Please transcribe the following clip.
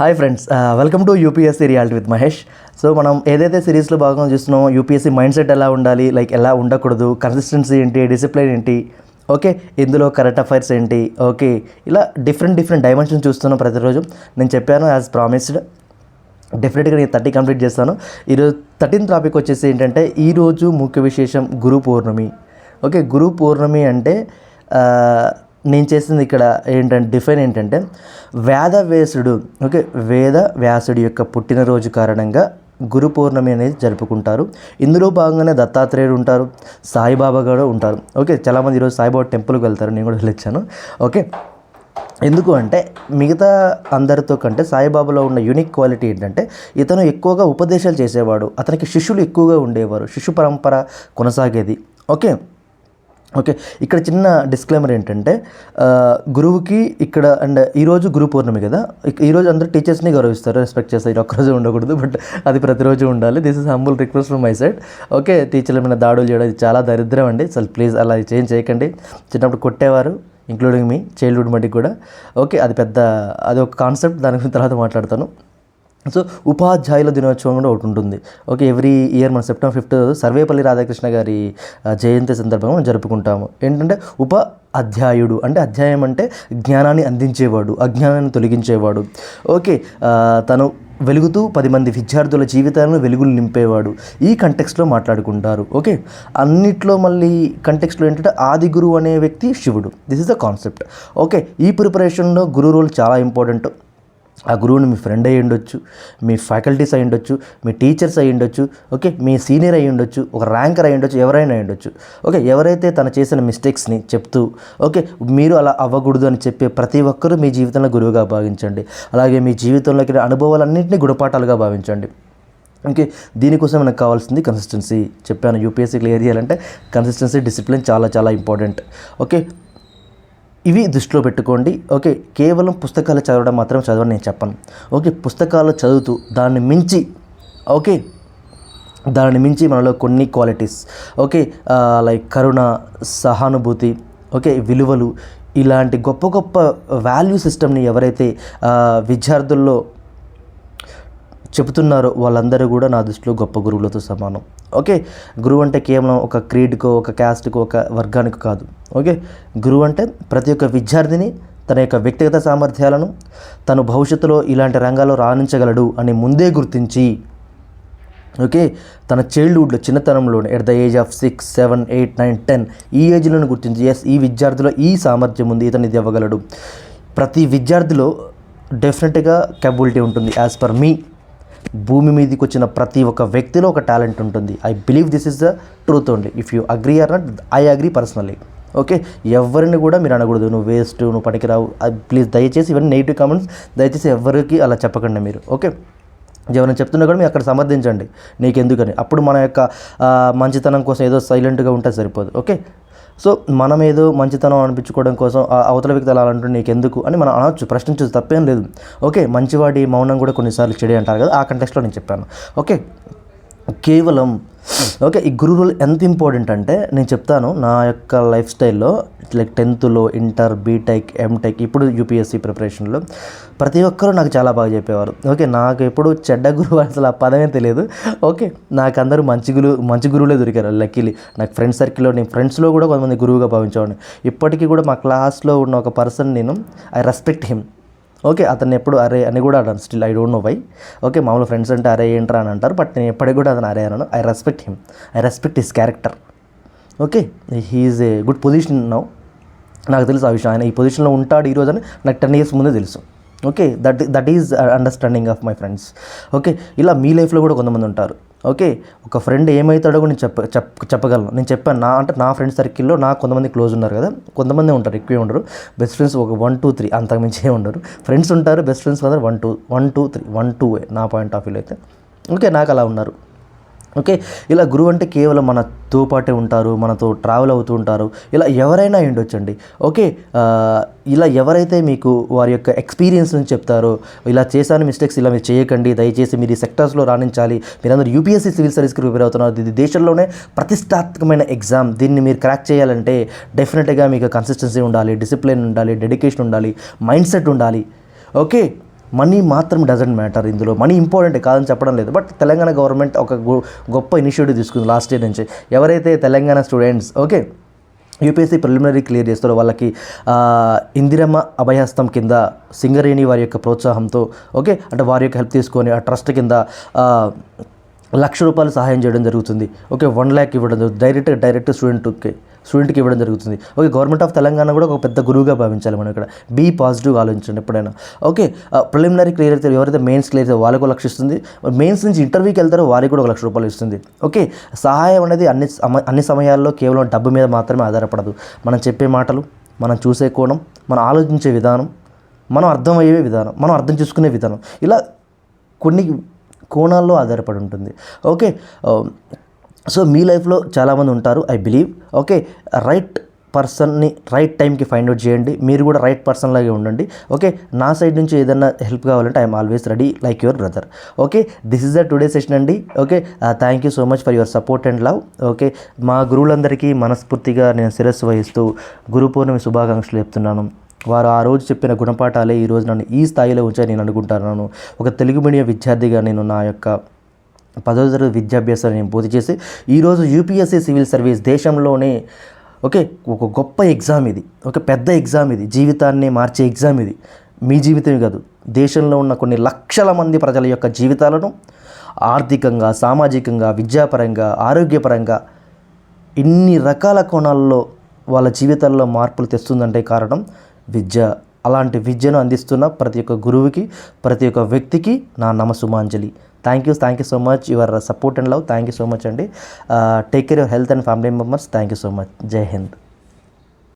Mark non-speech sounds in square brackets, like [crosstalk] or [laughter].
Hi friends welcome to UPSC reality with Mahesh so మనం ఏదైతే సిరీస్లో భాగంగా చూస్తున్నామో యూపీఎస్సీ మైండ్ సెట్ ఎలా ఉండాలి? లైక్ ఎలా ఉండకూడదు? కన్సిస్టెన్సీ ఏంటి? డిసిప్లిన్ ఏంటి? ఓకే ఇందులో కరెంట్ అఫైర్స్ ఏంటి? ఓకే ఇలా డిఫరెంట్ డిఫరెంట్ డైమెన్షన్ చూస్తున్నాం ప్రతిరోజు. నేను చెప్పాను యాజ్ ప్రామిస్డ్ డెఫినెట్గా నేను థర్టీ కంప్లీట్ చేస్తాను. ఈరోజు థర్టీన్ టాపిక్ వచ్చేసి ఏంటంటే ఈరోజు ముఖ్య విశేషం గురు పౌర్ణమి. ఓకే గురు పౌర్ణమి అంటే uh, నేను చేసింది ఇక్కడ ఏంటంటే డిఫైన్ ఏంటంటే వేద వ్యాసుడు ఓకే వేద వ్యాసుడి యొక్క పుట్టినరోజు కారణంగా గురు పౌర్ణమి అనేది జరుపుకుంటారు. ఇందులో భాగంగానే దత్తాత్రేయుడు ఉంటారు సాయిబాబా కూడా ఉంటారు. ఓకే చాలామంది ఈరోజు సాయిబాబా టెంపుల్కి వెళ్తారు నేను కూడా వెళ్ళొచ్చాను. ఓకే ఎందుకు అంటే మిగతా అందరితో కంటే సాయిబాబాలో ఉన్న యూనిక్ క్వాలిటీ ఏంటంటే ఇతను ఎక్కువగా ఉపదేశాలు చేసేవాడు అతనికి శిష్యులు ఎక్కువగా ఉండేవారు శిష్యు పరంపర కొనసాగేది. ఓకే ఓకే ఇక్కడ చిన్న డిస్క్లైమర్ ఏంటంటే గురువుకి ఇక్కడ అండ్ ఈరోజు గురు పౌర్ణమి కదా ఈరోజు అందరూ టీచర్స్ని గౌరవిస్తారు రెస్పెక్ట్ చేస్తారు ఇది ఒక్కరోజు ఉండకూడదు బట్ అది ప్రతిరోజు ఉండాలి. This is humble request from my side okay టీచర్ల మీద దాడులు చేయడం ఇది చాలా దరిద్రం అండి. అసలు ప్లీజ్ అలా చేంజ్ చేయకండి. చిన్నప్పుడు కొట్టేవారు ఇంక్లూడింగ్ మీ చైల్డ్హుడ్ మటుకు కూడా. ఓకే అది పెద్ద అది ఒక కాన్సెప్ట్ దాని గురించి తర్వాత మాట్లాడతాను. సో ఉపాధ్యాయుల దినోత్సవం కూడా ఒకటి ఉంటుంది. ఓకే ఎవ్రీ ఇయర్ మన సెప్టెంబర్ ఫిఫ్త్ సర్వేపల్లి రాధాకృష్ణ గారి జయంతి సందర్భంగా మనం జరుపుకుంటాము. ఏంటంటే ఉప అధ్యాయుడు అంటే అధ్యాయం అంటే జ్ఞానాన్ని అందించేవాడు అజ్ఞానాన్ని తొలగించేవాడు. ఓకే తను వెలుగుతూ పది మంది విద్యార్థుల జీవితాలను వెలుగులు నింపేవాడు. ఈ కంటెక్స్ట్లో మాట్లాడుకుంటారు. ఓకే అన్నిట్లో మళ్ళీ కంటెక్స్ట్లో ఏంటంటే ఆది గురువు అనే వ్యక్తి శివుడు. This is the concept okay ఈ ప్రిపరేషన్లో గురు రోల్ చాలా ఇంపార్టెంట్ ఆ గురువుని మీ ఫ్రెండ్ అయ్యి ఉండొచ్చు మీ ఫ్యాకల్టీస్ అయి ఉండొచ్చు మీ టీచర్స్ అయి ఉండొచ్చు ఓకే మీ సీనియర్ అయి ఉండొచ్చు ఒక ర్యాంకర్ అయి ఉండొచ్చు ఎవరైనా అయి ఉండొచ్చు ఓకే ఎవరైతే తను చేసిన మిస్టేక్స్ని చెప్తూ ఓకే మీరు అలా అవ్వకూడదు అని చెప్పే ప్రతి ఒక్కరూ మీ జీవితంలో గురువుగా భావించండి. అలాగే మీ జీవితంలోకి అనుభవాలన్నింటినీ గుణపాఠాలుగా భావించండి. ఓకే దీనికోసం మనకు కావాల్సింది కన్సిస్టెన్సీ చెప్పాను యూపీఎస్సీ క్లియర్ చేయాలంటే కన్సిస్టెన్సీ డిసిప్లిన్ చాలా చాలా ఇంపార్టెంట్ ఓకే ఇవి దృష్టిలో పెట్టుకోండి. ఓకే కేవలం పుస్తకాలు చదవడం మాత్రం చదవని నేను చెప్పను. ఓకే పుస్తకాలు చదువుతూ దాన్ని మించి ఓకే దానిని మించి మనలో కొన్ని క్వాలిటీస్ ఓకే లైక్ కరుణ సహానుభూతి ఓకే విలువలు ఇలాంటి గొప్ప గొప్ప వాల్యూ సిస్టమ్ని ఎవరైతే విద్యార్థుల్లో చెబుతున్నారో వాళ్ళందరూ కూడా నా దృష్టిలో గొప్ప గురువులతో సమానం. ఓకే? గురువు అంటే కేవలం ఒక క్రీడ్కో ఒక క్యాస్ట్కో ఒక వర్గానికి కాదు. ఓకే? గురువు అంటే ప్రతి ఒక్క విద్యార్థిని తన యొక్క వ్యక్తిగత సామర్థ్యాలను తను భవిష్యత్తులో ఇలాంటి రంగాల్లో రాణించగలడు అని ముందే గుర్తించి ఓకే? తన చైల్డ్హుడ్లో చిన్నతనంలో at the age of six seven eight nine ten ఈ ఏజ్లను గుర్తించి ఎస్ ఈ విద్యార్థిలో ఈ సామర్థ్యం ఉంది ఇతను ఇది ఇవ్వగలడు ప్రతి విద్యార్థిలో డెఫినెట్గా కెపబిలిటీ ఉంటుంది యాజ్ పర్ మీ భూమి మీదకి వచ్చిన ప్రతి ఒక్క వ్యక్తిలో ఒక టాలెంట్ ఉంటుంది. I believe this is the truth only if you agree or not I agree personally okay ఎవరిని కూడా మీరు అనకూడదు. నువ్వు వేస్ట్ నువ్వు పనికిరావు. ప్లీజ్ దయచేసి ఇవన్నీ నెగిటివ్ కామెంట్స్ దయచేసి ఎవరికి అలా చెప్పకండి మీరు. ఓకే ఎవరైనా చెప్తున్నా కూడా మీరు అక్కడ సమర్థించండి. నీకెందుకని? అప్పుడు మన యొక్క మంచితనం కోసం ఏదో సైలెంట్గా ఉంటే సరిపోదు. ఓకే సో మనం ఏదో మంచితనం అనిపించుకోవడం కోసం ఆ అవతల వ్యక్తి అలా నీకు నీకెందుకు? అని మనం అనవచ్చు ప్రశ్నించదు తప్పేం లేదు. ఓకే మంచివాడి మౌనం కూడా కొన్నిసార్లు చెడి అంటారు కదా ఆ కంటెక్స్లో నేను చెప్పాను. ఓకే కేవలం ఓకే ఈ గురు రోల్ ఎంత ఇంపార్టెంట్ అంటే నేను చెప్తాను నా యొక్క లైఫ్ స్టైల్లో లైక్ టెన్త్లో ఇంటర్ బీటెక్ ఎంటెక్ ఇప్పుడు యూపీఎస్సీ ప్రిపరేషన్లో ప్రతి ఒక్కరూ నాకు చాలా బాగా చెప్పేవారు. ఓకే నాకు ఎప్పుడు చెడ్డ గురువు [laughs] అసలు ఆ పదమే తెలియదు. ఓకే నాకు అందరూ మంచి గురువు మంచి గురువులే దొరికారు లక్కీలీ నాకు ఫ్రెండ్ సర్కిల్లో నేను ఫ్రెండ్స్లో కూడా కొంతమంది గురువుగా భావించేవాడిని. ఇప్పటికీ కూడా మా క్లాస్లో ఉన్న ఒక పర్సన్ నేను ఐ రెస్పెక్ట్ హిమ్ ఓకే అతను ఎప్పుడు అరే అని కూడా అన్నాను still I don't know why okay మామూలు ఫ్రెండ్స్ అంటే అరే ఏంట్రా అని అంటారు. బట్ నేను ఎప్పటికి కూడా అతను అరే అన్నాను I respect him I respect his character okay he's a good position now నాకు తెలుసు ఆ విషయం. ఆయన ఈ పొజిషన్లో ఉంటాడు ఈరోజు అని నాకు టెన్ ఇయర్స్ ముందే తెలుసు. Okay that that is understanding of my friends okay ఇలా మీ లైఫ్లో కూడా కొంతమంది ఉంటారు. ఓకే ఒక ఫ్రెండ్ ఏమవుతాడో కూడా నేను చెప్ప చెప్ చెప్పగలను. నేను చెప్పాను నా అంటే నా ఫ్రెండ్ సర్కిల్లో నాకు కొంతమంది క్లోజ్ ఉన్నారు కదా కొంతమంది ఉంటారు ఎక్కువే ఉండరు. బెస్ట్ ఫ్రెండ్స్ ఒక వన్ టూ త్రీ అంతకుమించి ఉండరు. ఫ్రెండ్స్ ఉంటారు బెస్ట్ ఫ్రెండ్స్ మాత్రం one two one two three one two నా పాయింట్ ఆఫ్ వ్యూలో అయితే. ఓకే నాకు అలా ఉన్నారు. ఓకే? ఇలా గురువు అంటే కేవలం మనతో పాటే ఉంటారు మనతో ట్రావెల్ అవుతూ ఉంటారు. ఇలా ఎవరైనా ఉండొచ్చండి. ఓకే? ఇలా ఎవరైతే మీకు వారి యొక్క ఎక్స్పీరియన్స్ నుంచి చెప్తారో ఇలా చేశాను మిస్టేక్స్ ఇలా మీరు చేయకండి దయచేసి మీరు ఈ సెక్టర్స్లో రాణించాలి. మీరందరూ యూపీఎస్సీ సివిల్ సర్వీస్కి ప్రిపేర్ అవుతున్నారు. ఇది దేశంలోనే ప్రతిష్టాత్మకమైన ఎగ్జామ్ దీన్ని మీరు క్రాక్ చేయాలంటే డెఫినెట్గా మీకు కన్సిస్టెన్సీ ఉండాలి డిసిప్లిన్ ఉండాలి డెడికేషన్ ఉండాలి మైండ్ సెట్ ఉండాలి. ఓకే? మనీ మాత్రం డజంట్ మ్యాటర్ ఇందులో. మనీ ఇంపార్టెంట్ కాదని చెప్పడం లేదు. బట్ తెలంగాణ గవర్నమెంట్ ఒక గొప్ప ఇనిషియేటివ్ తీసుకుంది లాస్ట్ ఇయర్ నుంచి. ఎవరైతే Telangana students okay UPSC preliminary clear చేస్తారో వాళ్ళకి ఇందిరమ్మ అభయహస్తం కింద సింగరేణి వారి యొక్క ప్రోత్సాహంతో ఓకే అంటే వారి యొక్క హెల్ప్ తీసుకొని ఆ ట్రస్ట్ కింద లక్ష రూపాయలు సహాయం చేయడం జరుగుతుంది. ఓకే వన్ ల్యాక్ ఇవ్వడం జరుగుతుంది. డైరెక్ట్ డైరెక్ట్ స్టూడెంట్కి స్టూడెంట్కి ఇవ్వడం జరుగుతుంది. ఓకే గవర్నమెంట్ ఆఫ్ తెలంగాణ కూడా ఒక పెద్ద గురువుగా భావించాలి మనం ఇక్కడ. బీ పాజిటివ్ ఆలోచించండి ఎప్పుడైనా. ఓకే ప్రిలిమినరీ క్లియర్ అయితే ఎవరైతే మెయిన్స్ క్లియర్ అయితే వాళ్ళకు లక్ష ఇస్తుంది. మెయిన్స్ నుంచి ఇంటర్వ్యూకి వెళ్తారో వారికి కూడా ఒక లక్ష రూపాయలు ఇస్తుంది. ఓకే సహాయం అనేది అన్ని సమ- అన్ని సమయాల్లో కేవలం డబ్బు మీద మాత్రమే ఆధారపడదు. మనం చెప్పే మాటలు మనం చూసే కోణం మనం ఆలోచించే విధానం మనం అర్థమయ్యే విధానం మనం అర్థం చేసుకునే విధానం. ఇలా కొన్ని కోణాల్లో ఆధారపడి ఉంటుంది. ఓకే సో మీ లైఫ్లో చాలామంది ఉంటారు ఐ బిలీవ్. ఓకే రైట్ పర్సన్ని రైట్ టైంకి ఫైండ్ అవుట్ చేయండి. మీరు కూడా రైట్ పర్సన్ లాగే ఉండండి. ఓకే నా సైడ్ నుంచి ఏదైనా హెల్ప్ కావాలంటే I'm always ready like your brother. Okay this is the today session అండి. Okay thank you so much for your support and love. Okay మా గురువులందరికీ మనస్ఫూర్తిగా నేను శిరస్సు వహిస్తూ గురు పౌర్ణమి శుభాకాంక్షలు చెప్తున్నాను. వారు ఆ రోజు చెప్పిన గుణపాఠాలే ఈరోజు నన్ను ఈ స్థాయిలో ఉంచాయి నేను అనుకుంటున్నాను ఒక తెలుగు మీడియం విద్యార్థిగా నేను నా యొక్క పదో తరగతి విద్యాభ్యాసాన్ని నేను పూర్తి చేసి ఈరోజు యూపీఎస్సీ సివిల్ సర్వీస్ దేశంలోనే ఓకే ఒక గొప్ప ఎగ్జామ్ ఇది. ఒక పెద్ద ఎగ్జామ్ ఇది. జీవితాన్ని మార్చే ఎగ్జామ్ ఇది. మీ జీవితమే కాదు. దేశంలో ఉన్న కొన్ని లక్షల మంది ప్రజల యొక్క జీవితాలను ఆర్థికంగా సామాజికంగా విద్యాపరంగా ఆరోగ్యపరంగా ఇన్ని రకాల కోణాల్లో వాళ్ళ జీవితాల్లో మార్పులు తెస్తుందంటే కారణం విద్య. అలాంటి విద్యను అందిస్తున్న ప్రతి ఒక్క గురువుకి ప్రతి ఒక్క వ్యక్తికి నా నమసుమాంజలి thank you thank you so much your support and love thank you so much అండి. Take care your health and family members thank you so much Jai Hind